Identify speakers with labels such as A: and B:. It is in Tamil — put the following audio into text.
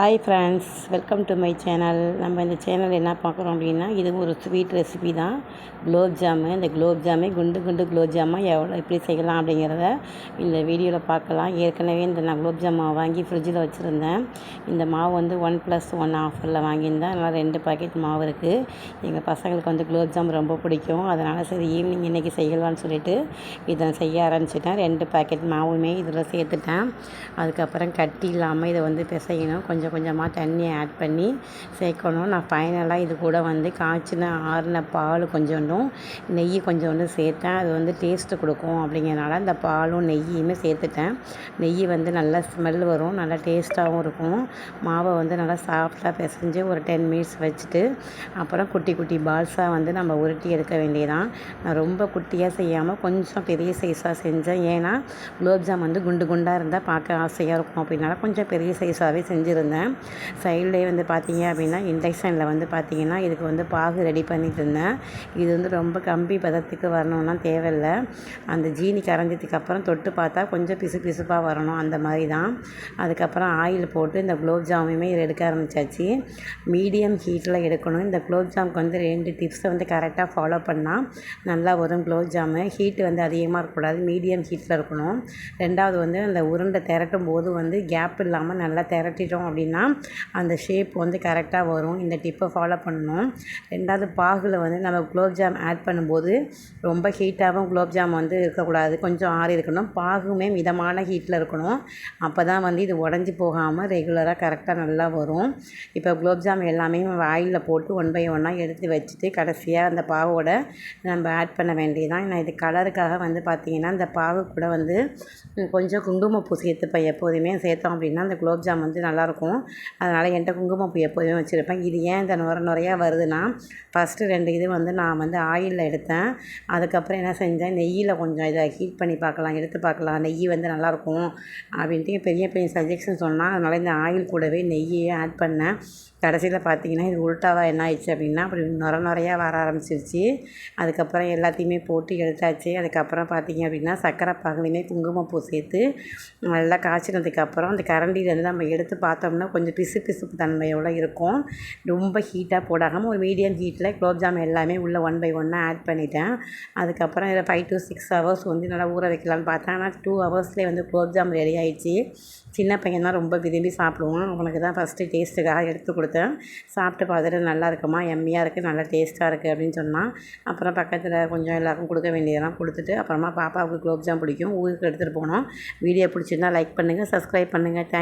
A: Hi friends welcome to my channel நம்ம இந்த சேனல் என்ன பார்க்குறோம் அப்படின்னா இது ஒரு ஸ்வீட் ரெசிபி தான். குலோப் ஜாமு இந்த குலோப் ஜாமு குண்டு குண்டு குலோப் ஜாமுன் எவ்வளோ எப்படி செய்யலாம் அப்படிங்கிறத இந்த வீடியோவில் பார்க்கலாம். ஏற்கனவே இந்த நான் குலோப் ஜாம் மாவு வாங்கி ஃப்ரிட்ஜில் வச்சுருந்தேன். இந்த மாவு வந்து ஒன் ப்ளஸ் ஒன் ஆஃபரில் வாங்கியிருந்தேன். அதனால் ரெண்டு பாக்கெட் மாவு இருக்குது எங்கள் பசங்களுக்கு வந்து குலோப் ஜாம் ரொம்ப பிடிக்கும். அதனால் சரி ஈவினிங் இன்றைக்கி செய்யலாம்னு சொல்லிட்டு இதை செய்ய ஆரம்பிச்சிட்டேன். ரெண்டு பாக்கெட் மாவுமே இதில் சேர்த்துட்டேன். அதுக்கப்புறம் கட்டி இல்லாமல் இதை வந்து பிசையணும். கொஞ்சம் கொஞ்சம் கொஞ்சமாக தண்ணியை ஆட் பண்ணி சேர்க்கணும். நான் ஃபைனலாக இது கூட வந்து காய்ச்சின ஆறின பால் கொஞ்சோண்டும் நெய் கொஞ்சோண்டு சேர்த்தேன். அது வந்து டேஸ்ட்டு கொடுக்கும் அப்படிங்கிறனால இந்த பாலும் நெய்யுமே சேர்த்துட்டேன். நெய் வந்து நல்லா ஸ்மெல் வரும் நல்லா டேஸ்ட்டாகவும் இருக்கும். மாவை வந்து நல்லா சாஃப்டாக பிசைஞ்சு ஒரு டென் மினிட்ஸ் வச்சுட்டு அப்புறம் குட்டி குட்டி பால்ஸாக வந்து நம்ம உருட்டி எடுக்க வேண்டியதான் நான் ரொம்ப குட்டியாக செய்யாமல் கொஞ்சம் பெரிய சைஸாக செஞ்சேன். ஏன்னா குலோப்ஜாம் வந்து குண்டு குண்டாக இருந்தால் பார்க்க ஆசையாக இருக்கும். அப்படின்னால கொஞ்சம் பெரிய சைஸாகவே செஞ்சுருந்தேன். இருந்தேன் சைட்லேயே வந்து பார்த்தீங்க அப்படின்னா இண்டக்ஷனில் வந்து பார்த்தீங்கன்னா இதுக்கு வந்து பாகு ரெடி பண்ணிட்டு இருந்தேன் இது வந்து ரொம்ப கம்பி பதத்துக்கு வரணும்னா தேவையில்லை. அந்த ஜீனி கரைஞ்சதுக்கு அப்புறம் தொட்டு பார்த்தா கொஞ்சம் பிசு பிசுப்பாக வரணும் அந்த மாதிரி தான் அதுக்கப்புறம் ஆயில் போட்டு இந்த குலோப் ஜாமுமே இதை எடுக்க ஆரம்பிச்சாச்சு. மீடியம் ஹீட்டில் எடுக்கணும். இந்த குலோப் ஜாமுக்கு வந்து ரெண்டு டிப்ஸை வந்து கரெக்டாக ஃபாலோ பண்ணால் நல்லா வரும் குலோப் ஜாமு. ஹீட்டு வந்து அதிகமாக இருக்கக்கூடாது. மீடியம் ஹீட்டில் இருக்கணும். ரெண்டாவது வந்து அந்த உருண்டை திரட்டும் போது வந்து கேப் இல்லாமல் நல்லா திரட்டிட்டோம் அப்படின்னு அப்படின்னா அந்த ஷேப் வந்து கரெக்டாக வரும். இந்த டிப்பை ஃபாலோ பண்ணணும். ரெண்டாவது பாகில் வந்து நம்ம குலோப்ஜாம் ஆட் பண்ணும்போது ரொம்ப ஹீட்டாகவும் குலோப்ஜாம் வந்து இருக்கக்கூடாது. கொஞ்சம் ஆறி இருக்கணும். பாகுமே மிதமான ஹீட்டில் இருக்கணும். அப்போ தான் வந்து இது உடஞ்சி போகாமல் ரெகுலராக கரெக்டாக நல்லா வரும். இப்போ குலோப்ஜாம் எல்லாமே ஆயிலில் போட்டு ஒன் பை ஒன்னாக எடுத்து வச்சுட்டு கடைசியாக அந்த பாவோட நம்ம ஆட் பண்ண வேண்டியதான் நான் இது கலருக்காக வந்து பார்த்திங்கன்னா இந்த பாகு கூட வந்து கொஞ்சம் குங்குமப்பூ சேர்த்துப்பேன் எப்போதுமே சேர்த்தோம் அப்படின்னா அந்த குலோப்ஜாம் வந்து நல்லாயிருக்கும் இருக்கும் அதனால் என்கிட்ட குங்குமப்பூ எப்போதுமே வச்சுருப்பேன். இது ஏன் இந்த நுர நுறையா வருதுன்னா ஃபஸ்ட்டு ரெண்டு இது வந்து நான் வந்து ஆயிலில் எடுத்தேன். அதுக்கப்புறம் என்ன செஞ்சேன் நெய்யில் கொஞ்சம் இதை ஹீட் பண்ணி பார்க்கலாம் எடுத்து பார்க்கலாம். நெய் வந்து நல்லாயிருக்கும் அப்படின்ட்டு பெரிய பெரிய சஜெக்ஷன் சொன்னால் அதனால் இந்த ஆயில் கூடவே நெய்யே ஆட் பண்ணேன். கடைசியில் பார்த்தீங்கன்னா இது உல்ட்டாவாக என்ன ஆயிடுச்சு அப்படின்னா அப்படி நுர நுறையா வர ஆரம்பிச்சிருச்சு. அதுக்கப்புறம் எல்லாத்தையுமே போட்டு எடுத்தாச்சு. அதுக்கப்புறம் பார்த்தீங்க அப்படின்னா சக்கரை பாகுலையுமே குங்குமப்பூ சேர்த்து நல்லா காய்ச்சினதுக்கப்புறம் அந்த கரண்டிலேருந்து நம்ம எடுத்து பார்த்தோம்னா கொஞ்சம் பிசு பிசுப்பு தன்மையோடு இருக்கும். ரொம்ப ஹீட்டாக போடாமல் ஒரு மீடியம் ஹீட்டில் குலோப்ஜாம் எல்லாமே உள்ளே ஒன் பை ஒன்னாக ஆட் பண்ணிட்டேன். அதுக்கப்புறம் இதில் ஃபைவ் டு சிக்ஸ் ஹவர்ஸ் வந்து நல்லா ஊற வைக்கலான்னு பார்த்தேன். ஆனால் டூ ஹவர்ஸ்லேயே வந்து குலோப்ஜாம் ரெடி ஆகிடுச்சு சின்ன பையன் தான் ரொம்ப விரும்பி சாப்பிடுவோம் உனக்கு தான் ஃபஸ்ட்டு டேஸ்ட்டுக்காக எடுத்து கொடுத்தேன். சாப்பிட்டு பார்த்துட்டு நல்லா இருக்குமா? எம்மியாக இருக்குது நல்லா டேஸ்ட்டாக இருக்குது அப்படின்னு சொன்னால் அப்புறம் பக்கத்தில் கொஞ்சம் எல்லாருக்கும் கொடுக்க வேண்டியதெல்லாம் கொடுத்துட்டு அப்புறமா பாப்பாவுக்கு குலோப்ஜாம் பிடிக்கும். ஊருக்கு எடுத்துகிட்டு போனோம். வீடியோ பிடிச்சிருந்தா லைக் பண்ணுங்கள் சப்ஸ்கிரைப் பண்ணுங்கள் தேங்க்